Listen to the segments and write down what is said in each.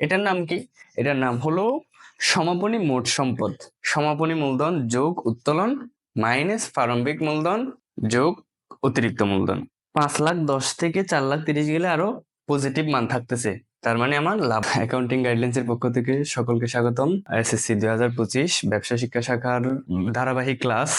এটার নাম কি? এটার নাম হলো সমাপনী মোট সম্পদ। সমাপনী মূলধন যোগ উত্তোলন মাইনাস প্রারম্ভিক মূলধন যোগ অতিরিক্ত মূলধন। পাঁচ লাখ দশ থেকে চার লাখ তিরিশ গেলে আরও পজিটিভ মান থাকতেছে। তার মানে আমার লাভ। অ্যাকাউন্টিং গাইডলাইন্স এর পক্ষ থেকে সকলকে স্বাগতম। এসএসসি দুই হাজার পঁচিশ ব্যবসা শিক্ষা শাখার ধারাবাহিক ক্লাস,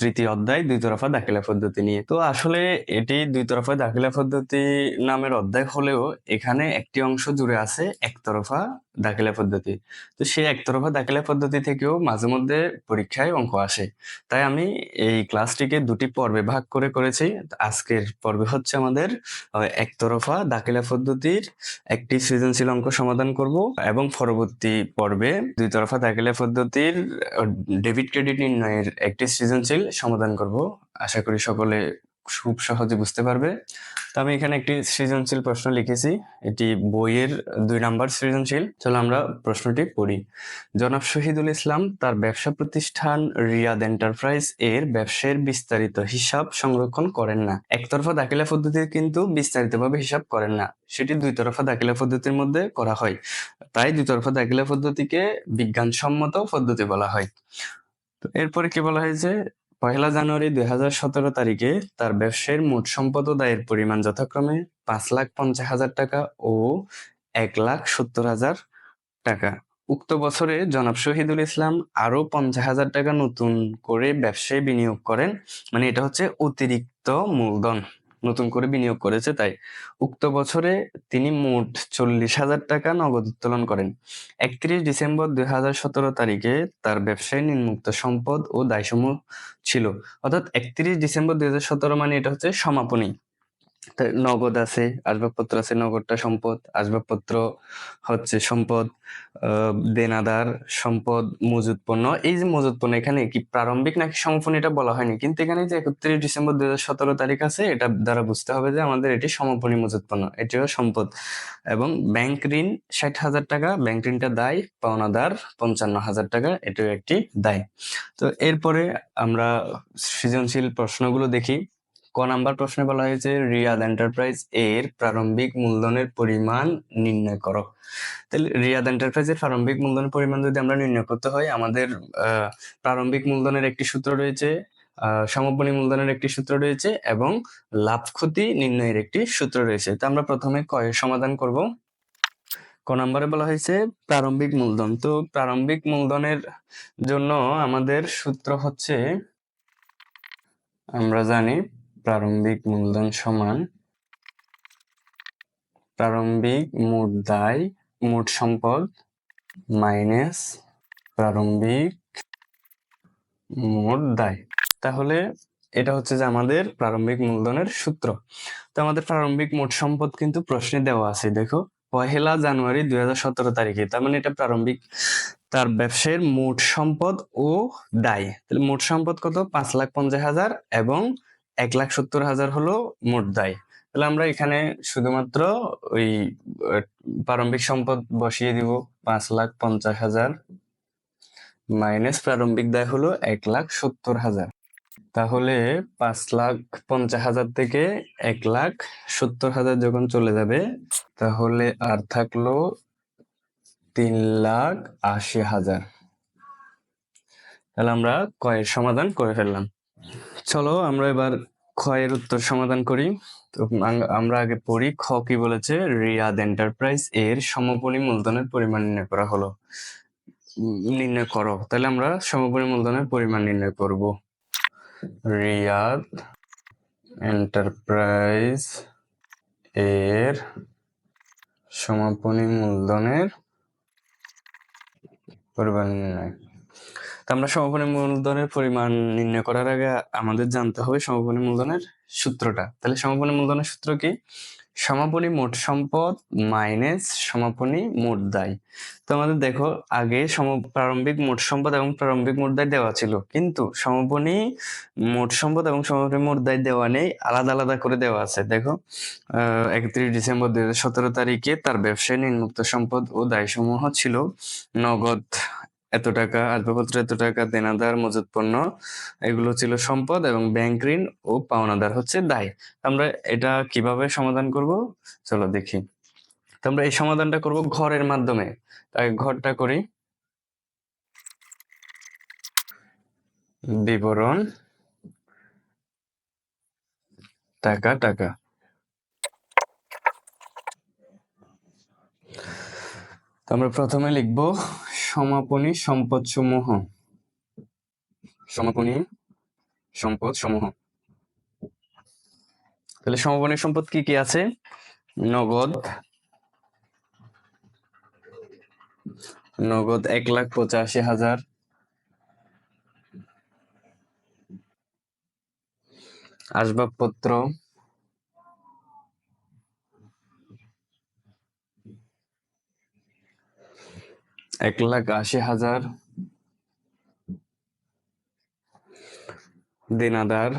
তৃতীয় অধ্যায় দুই তরফা দাখিলা পদ্ধতি নিয়ে। তো আসলে এটি দুই তরফা দাখিলা পদ্ধতি নামের অধ্যায় হলেও এখানে একটি অংশ জুড়ে আছে একতরফা দাখিলা পদ্ধতি। তো সেই একতরফা দাখিলা পদ্ধতি থেকেও মাঝে মধ্যে পরীক্ষায় অঙ্ক আসে। তাই আমি এই ক্লাসটিকে দুটি পর্বে ভাগ করে করেছি। আজকের পর্বে হচ্ছে আমাদের একতরফা দাখিলা পদ্ধতির একটি সৃজনশীল অঙ্ক সমাধান করব এবং পরবর্তী পর্বে দুই তরফা দাখিলা পদ্ধতির ডেবিট ক্রেডিট নির্ণয়ের একটি সৃজনশীল সমাধান করব। আশা করি সকলে খুব সহজে বুঝতে পারবে। তো আমি এখানে একটি সৃজনশীল প্রশ্ন লিখেছি। এটি বইয়ের দুই নাম্বার সৃজনশীল। চলো আমরা প্রশ্নটি পড়ি। জনাব শহীদুল ইসলাম তার ব্যবসা প্রতিষ্ঠান রিয়াদ এন্টারপ্রাইজ এর ব্যবসায়ের বিস্তারিত হিসাব সংরক্ষণ করেন না। একতরফা দাখিলা পদ্ধতির কিন্তু বিস্তারিতভাবে হিসাব করেন না। সেটি দুই তরফা দাখিলা পদ্ধতির মধ্যে করা হয়। তাই দুই তরফা দাখিলা পদ্ধতিকে বিজ্ঞানসম্মত পদ্ধতি বলা হয়। এরপরে কি বলা হয়েছে? পয়লা জানুয়ারি দুই হাজার সতেরো তারিখে তার ব্যবসায়ের মোট সম্পদ দায়ের পরিমাণ যথাক্রমে পাঁচ লাখ পঞ্চাশ হাজার টাকা ও এক লাখ সত্তর হাজার টাকা। উক্ত বছরে জনাব শহীদুল ইসলাম আরও পঞ্চাশ হাজার টাকা নতুন করে ব্যবসায় বিনিয়োগ করেন। মানে এটা হচ্ছে অতিরিক্ত মূলধন। নতুন করে বিনিয়োগ করেছে, তাই উক্ত বছরে তিনি মোট চল্লিশ হাজার টাকা নগদ উত্তোলন করেন। একত্রিশ ডিসেম্বর দুই হাজার সতেরো তারিখে তার ব্যবসায় নিম্মুক্ত সম্পদ ও দায়সমূহ ছিল। অর্থাৎ একত্রিশ ডিসেম্বর দুই হাজার সতেরো মানে এটা হচ্ছে সমাপনী। নগদ আছে, আসবাবপত্র আছে, নগদটা সম্পদ, আসবাবপত্র হচ্ছে সম্পদ দেনাদার, সম্পদ, মজুত পণ্য। এই যে মজুত পণ্য এখানে কি প্রারম্ভিক নাকি সমাপনী এটা বলা হয়নি? কিন্তু এখানে যে একত্রিশ ডিসেম্বর হাজার সতেরো তারিখ আছে, এটা দ্বারা বুঝতে হবে যে আমাদের এটি সমাপনী মজুত পণ্য। এটিও সম্পদ। এবং ব্যাংক ঋণ ষাট হাজার টাকা, ব্যাংক ঋণটা দায়, পাওনাদার পঞ্চান্ন হাজার টাকা, এটিও একটি দায়। তো এরপরে আমরা সৃজনশীল প্রশ্নগুলো দেখি। ক নাম্বার প্রশ্নে বলা হয়েছে, রিয়াদ এন্টারপ্রাইজ এর প্রারম্ভিক মূলধনের পরিমাণ নির্ণয় করো। তাহলে রিয়াদ এন্টারপ্রাইজের প্রারম্ভিক মূলধনের পরিমাণ যদি আমরা নির্ণয় করতে হয়, আমাদের প্রারম্ভিক মূলধনের একটি সূত্র রয়েছে সমাপনী মূলধনের একটি সূত্র রয়েছে এবং লাভ ক্ষতি নির্ণয়ের একটি সূত্র রয়েছে। তো আমরা প্রথমে কয়ের সমাধান করব। ক নম্বরে বলা হয়েছে, প্রারম্ভিক মূলধন। তো প্রারম্ভিক মূলধনের জন্য আমাদের সূত্র হচ্ছে, আমরা জানি প্রারম্ভিক মূলধন সমান প্রারম্ভিক মোট দায়, মোট সম্পদ মাইনাস প্রারম্ভিক মোট দায়। তাহলে এটা হচ্ছে যে আমাদের প্রারম্ভিক মূলধনের সূত্র। তো আমাদের প্রারম্ভিক মোট সম্পদ কিন্তু প্রশ্নে দেওয়া আছে, দেখো। পহেলা জানুয়ারি দুই হাজার সতেরো তারিখে, তার মানে এটা প্রারম্ভিক। তার ব্যবসায়ের মোট সম্পদ ও দায়। তাহলে মোট সম্পদ কত? পাঁচ লাখ পঞ্চাশ হাজার এবং এক লাখ সত্তর হাজার হলো মোট দায়। তাহলে আমরা এখানে শুধুমাত্র ওই প্রারম্ভিক সম্পদ বসিয়ে দিব পাঁচ লাখ পঞ্চাশ হাজার মাইনাস প্রারম্ভিক দায় হলো এক লাখ সত্তর হাজার। তাহলে পাঁচ লাখ পঞ্চাশ হাজার থেকে এক লাখ সত্তর হাজার যখন চলে যাবে, তাহলে আর থাকল তিন লাখ আশি হাজার। তাহলে আমরা কয়ের সমাধান করে ফেললাম। চলো, আমরা এবার ক্ষয়ের উত্তর সমাধান করি। তো আমরা আগে পড়ি, খ কি বলেছে? রিয়াদ এন্টারপ্রাইজ এর সমপনী মূলধনের পরিমাণ নির্ণয় করা হলো। নির্ণয় করো। তাহলে আমরা সমপনী মূলধনের পরিমাণ নির্ণয় করব। রিয়াদ এন্টারপ্রাইজ এর সমাপনী মূলধনের পরিমাণ নির্ণয় আমরা সমাপনী মূলধনের পরিমাণ নির্ণয় করার আগে আমাদের জানতে হবে সমাপনী মূলধনের সূত্রটা। তাহলে সমাপনী মূলধনের সূত্র কি? সমাপনী মোট সম্পদ মাইনাস সমাপনী মোট দায়। তো আমাদের দেখো, আগে সম প্রারম্ভিক মোট সম্পদ এবং প্রারম্ভিক মোট দায় দেওয়া ছিল। কিন্তু সমাপনী মোট সম্পদ এবং সমাপনী মোট দায় দেওয়া নেই, আলাদা আলাদা করে দেওয়া আছে। দেখো একত্রিশ ডিসেম্বর দুই হাজার সতেরো তারিখে তার ব্যবসায় নিম্মুক্ত সম্পদ ও দায়সমূহ ছিল নগদ এত টাকা আসবাবপত্র এত টাকা, দেনাদার, মজুত পণ্য, এগুলো ছিল সম্পদ এবং ব্যাংক ঋণ ও পাওনাদার হচ্ছে দায়। আমরা এটা কীভাবে সমাধান করব? চলো দেখি। তো আমরা এই সমাধানটা করব ঘরের মাধ্যমে। তাই ঘরটা করি। বিবরণ। টাকা টাকা। আমরা প্রথমে লিখব সমাপনী সম্পদ সমূহ সমাপনী সম্পদ সমূহ তাহলে সমাপনী সম্পদ কি কি আছে? নগদ। নগদ এক লাখ পঁচাশি হাজার। আসবাবপত্র। এক লাখ আশি হাজার দিনাদার।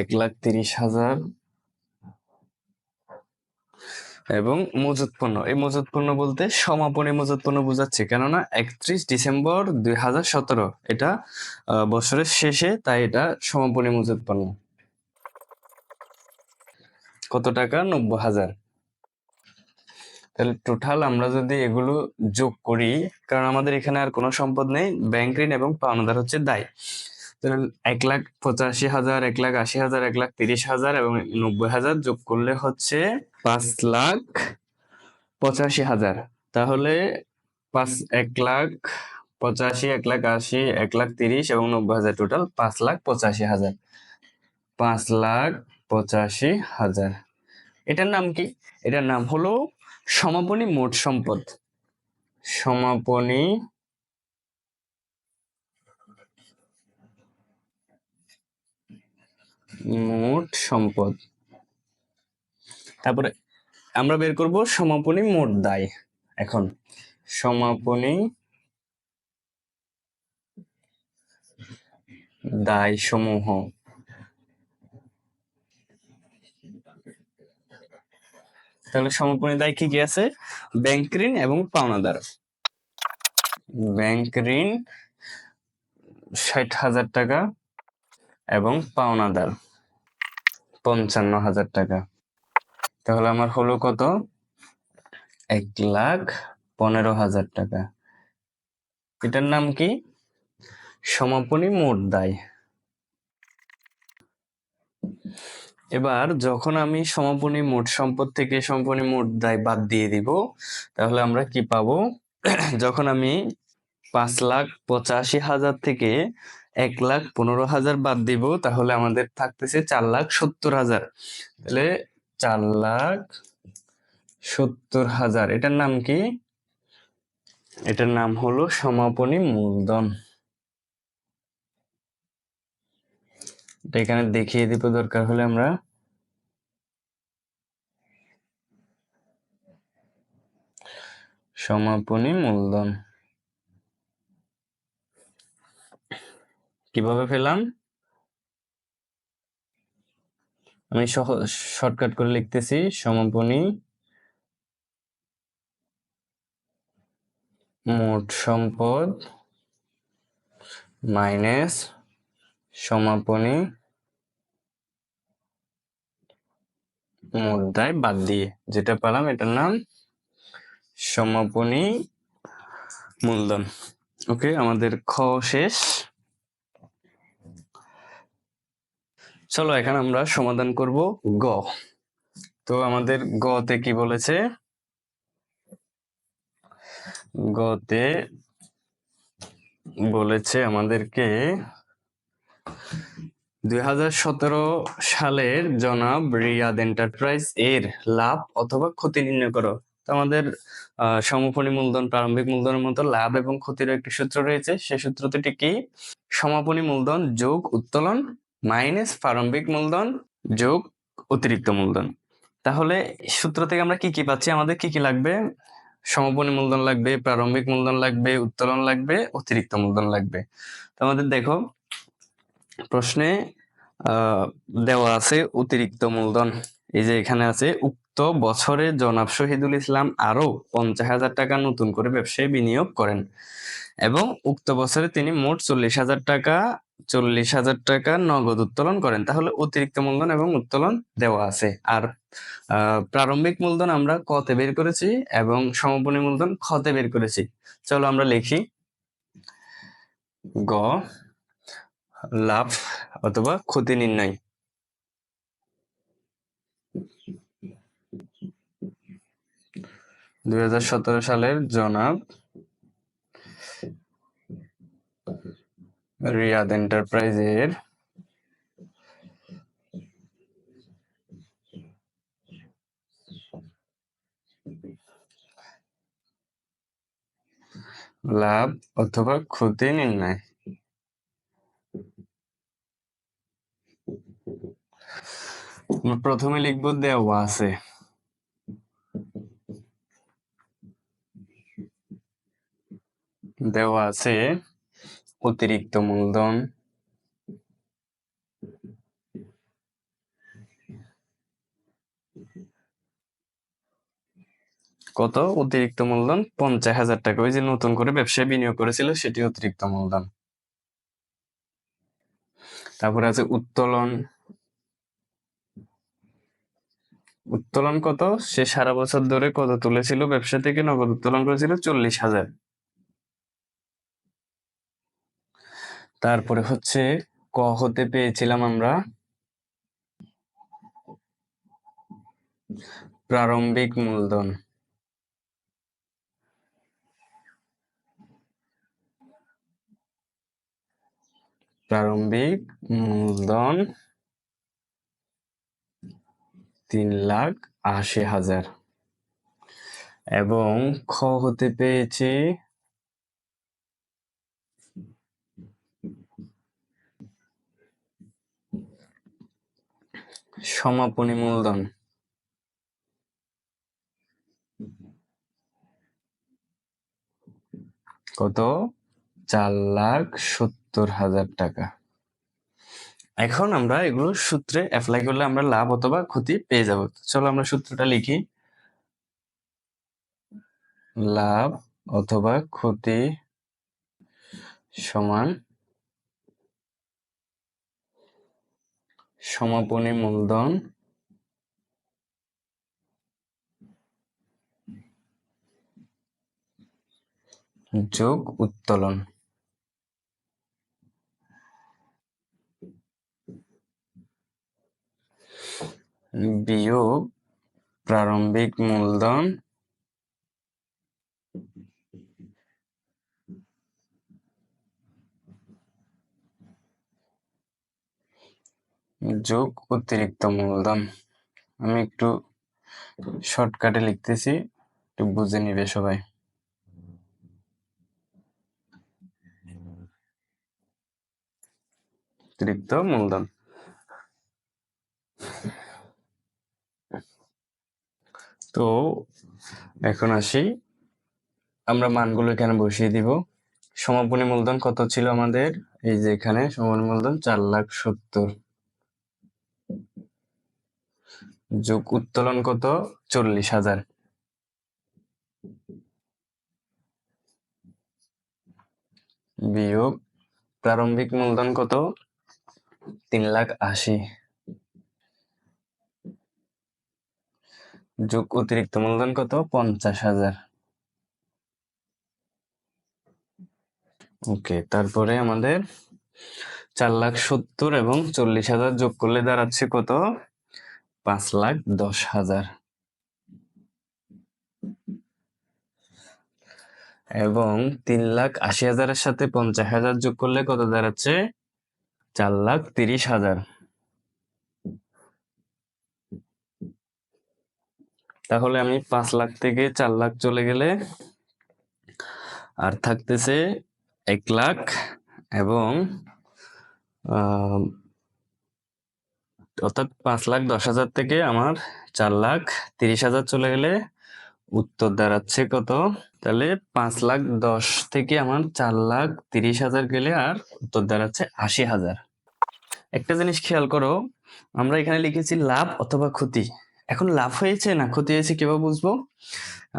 এক লাখ তিরিশ হাজার। এবং মজুত পণ্য। এই মজুত পণ্য বলতে সমাপনী মজুত পণ্য বোঝাচ্ছে, কেননা একত্রিশ ডিসেম্বর দুই হাজার সতেরো। এটা বছরের শেষে, তাই এটা সমাপনী মজুত পণ্য। কত টাকা? নব্বই হাজার। তাহলে টোটাল আমরা যদি এগুলো যোগ করি, কারণ আমাদের এখানে আর কোনো সম্পদ নেই ব্যাংক ঋণ এবং পাওনাদার হচ্ছে দায়। তাহলে এক লাখ পঁচাশি হাজার, এক লাখ আশি হাজার, এক লাখ তিরিশ হাজার এবং নব্বই হাজার যোগ করলে হচ্ছে পাঁচ লাখ পঁচাশি হাজার। তাহলে পাঁচ, এক লাখ পঁচাশি, এক লাখ আশি, এক লাখ তিরিশ এবং নব্বই হাজার টোটাল পাঁচ লাখ পঁচাশি হাজার। পাঁচ লাখ পঁচাশি হাজার। এটার নাম কি? এটার নাম হলো সমাপনী মোট সম্পদ। সমাপনী মোট সম্পদ। তারপরে আমরা বের করব সমাপনী মোট দায়। এখন সমাপনী দায় সমূহ তাহলে সমাপনী দায় কি কি আছে? ব্যাংক ঋণ এবং পাওনাদার। ব্যাংক ঋণ ষাট হাজার টাকা এবং পাওনাদার পঞ্চান্ন হাজার টাকা। তাহলে আমার হলো কত? এক লাখ পনেরো হাজার টাকা। এটার নাম কি? সমাপনী মোট দায়। এবার যখন আমি সমাপনী মোট সম্পদ থেকে সমাপনী মোট দায় বাদ দিয়ে দিব, তাহলে আমরা কি পাবো? যখন আমি পাঁচ লাখ পঁচাশি হাজার থেকে এক লাখ পনেরো হাজার বাদ দিব, তাহলে আমাদের থাকতেছে চার লাখ সত্তর হাজার। তাহলে চার লাখ সত্তর হাজার, এটার নাম কি? এটার নাম হলো সমাপনী মূলধন। এটা এখানে দেখিয়ে দিব দরকার হলে আমরা। সমাপনী মূলধন। কীভাবে পেলাম? আমি শর্টকাট করে লিখতেছি, সমাপনী। মোট সম্পদ মাইনাস সমাপনী মুদ্রায় বাদ দিয়ে যেটা পেলাম এটার নাম সমাপনী মূলধন। ওকে আমাদের খ শেষ। চলো এখন আমরা সমাধান করব গ। তো আমাদের গতে কি বলেছে? গতে বলেছে আমাদেরকে দুই হাজার সতেরো সালের জনাব রিয়াদ এন্টারপ্রাইজ এর লাভ অথবা ক্ষতি নির্ণয় করো। আমাদের সমাপনী মূলধন প্রারম্ভিক মূলধনের মতো লাভ এবং ক্ষতির একটি সূত্র রয়েছে। সেই সূত্রটি কি? সমাপনী মূলধন যোগ উত্তোলন মাইনাস প্রারম্ভিক মূলধন যোগ অতিরিক্ত মূলধন। তাহলে সূত্র থেকে আমরা কি কি পাচ্ছি? আমাদের কি কি লাগবে? সমাপনী মূলধন লাগবে, প্রারম্ভিক মূলধন লাগবে, উত্তোলন লাগবে, অতিরিক্ত মূলধন লাগবে। তো আমাদের দেখো প্রশ্নে দেওয়া আছে অতিরিক্ত মূলধন। এই যে এখানে আছে, উক্ত বছরে জনাব শহীদুল ইসলাম আরও পঞ্চাশ হাজার টাকা নতুন করে ব্যবসায় বিনিয়োগ করেন এবং উক্ত বছরে তিনি মোট চল্লিশ হাজার টাকা, চল্লিশ হাজার টাকা নগদ উত্তোলন করেন। তাহলে অতিরিক্ত মূলধন এবং উত্তোলন দেওয়া আছে। আর প্রারম্ভিক মূলধন আমরা কতে বের করেছি এবং সমাপনী মূলধন খতে বের করেছি। চলো আমরা লিখি। গ লাভ অথবা ক্ষতি নির্ণয়। দুই হাজার সতেরো সালের জনাব রিয়াদ এন্টারপ্রাইজের লাভ অথবা ক্ষতি নির্ণয়। প্রথমে লিখব দেওয়া আছে। দেওয়া আছে অতিরিক্ত মূলধন। কত? অতিরিক্ত মূলধন পঞ্চাশ হাজার টাকা। ওই যে নতুন করে ব্যবসায় বিনিয়োগ করেছিল, সেটি অতিরিক্ত মূলধন। তারপরে আছে উত্তোলন। উত্তোলন কত? সে সারা বছর ধরে কত তুলেছিল? ব্যবসা থেকে নগদ উত্তোলন করেছিল চল্লিশ হাজার। তারপরে হচ্ছে ক হতে পেয়েছিলাম আমরা প্রারম্ভিক মূলধন। প্রারম্ভিক মূলধন তিন লাখ আশি হাজার। এবং খ হতে পেয়েছি সমাপনী মূলধন। কত? চার লাখ সত্তর হাজার টাকা। এখন আমরা এগুলো সূত্রে অ্যাপ্লাই করলে আমরা লাভ অথবা ক্ষতি পেয়ে যাব। চলো আমরা সূত্রটা লিখি। লাভ অথবা ক্ষতি সমান সমাপনী মূলধন যোগ উত্তোলন। বিয়োগ প্রারম্ভিক মূলধন যোগ অতিরিক্ত মূলধন। আমি একটু শর্টকাটে লিখতেছি, একটু বুঝে নিবে সবাই। অতিরিক্ত মূলধন। তো এখন আসি। আমরা মানগুলো এখানে বসিয়ে দিব। সমাপনী মূলধন কত ছিল আমাদের? এই যে এখানে সমাপনী মূলধন চার লাখ সত্তর। যোগ উত্তোলন কত? চল্লিশ হাজার। বিয়োগ প্রারম্ভিক মূলধন কত? তিন লাখ আশি। যোগ অতিরিক্ত মূলধন কত? পঞ্চাশ হাজার। ওকে, তারপরে আমাদের চার লাখ সত্তর এবং চল্লিশ হাজার যোগ করলে দাঁড়াচ্ছে কত? পাঁচ লাখ দশ হাজার। এবং তিন লাখ আশি হাজারের সাথে পঞ্চাশ হাজার যোগ করলে কত দাঁড়াচ্ছে? চার লাখ তিরিশ হাজার। তাহলে আমি পাঁচ লাখ থেকে চার লাখ চলে গেলে আর থাকতেছে এক লাখ এবং অর্থাৎ পাঁচ লাখ দশ হাজার থেকে আমার চার লাখ তিরিশ হাজার চলে গেলে উত্তর দাঁড়াচ্ছে কত? তাহলে পাঁচ লাখ দশ থেকে আমার চার লাখ তিরিশ হাজার গেলে আর উত্তর দাঁড়াচ্ছে আশি হাজার। একটা জিনিস খেয়াল করো, আমরা এখানে লিখেছি লাভ অথবা ক্ষতি। এখন লাভ হয়েছে না ক্ষতি হয়েছে কীভাবে বুঝব?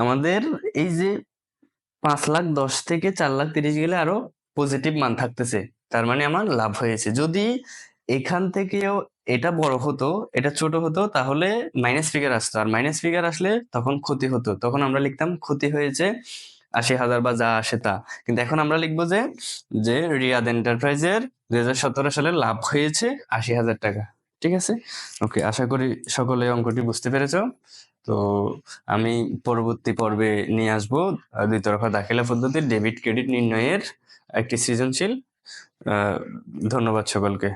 আমাদের এই যে পাঁচ লাখ দশ থেকে চার লাখ তিরিশ গেলে আরও পজিটিভ মান থাকতেছে। তার মানে আমার লাভ হয়েছে। যদি এখান থেকেও এটা বড় হতো, এটা ছোট হতো, তাহলে মাইনাস ফিগার আসতো। আর মাইনাস ফিগার আসলে তখন ক্ষতি হতো। তখন আমরা লিখতাম ক্ষতি হয়েছে আশি হাজার বা যা আসে তা। কিন্তু এখন আমরা লিখব যে যে রিয়াদ এন্টারপ্রাইজের দুই হাজার সতেরো সালে লাভ হয়েছে আশি হাজার টাকা। ঠিক আছে? ওকে আশা করি সকলে অঙ্কটি বুঝতে পেরেছ। তো আমি পরবর্তী পর্বে নিয়ে আসব দুই তরফা দাখিলা পদ্ধতির ডেবিট ক্রেডিট নির্ণয়ের একটি সৃজনশীল। ধন্যবাদ সকলকে।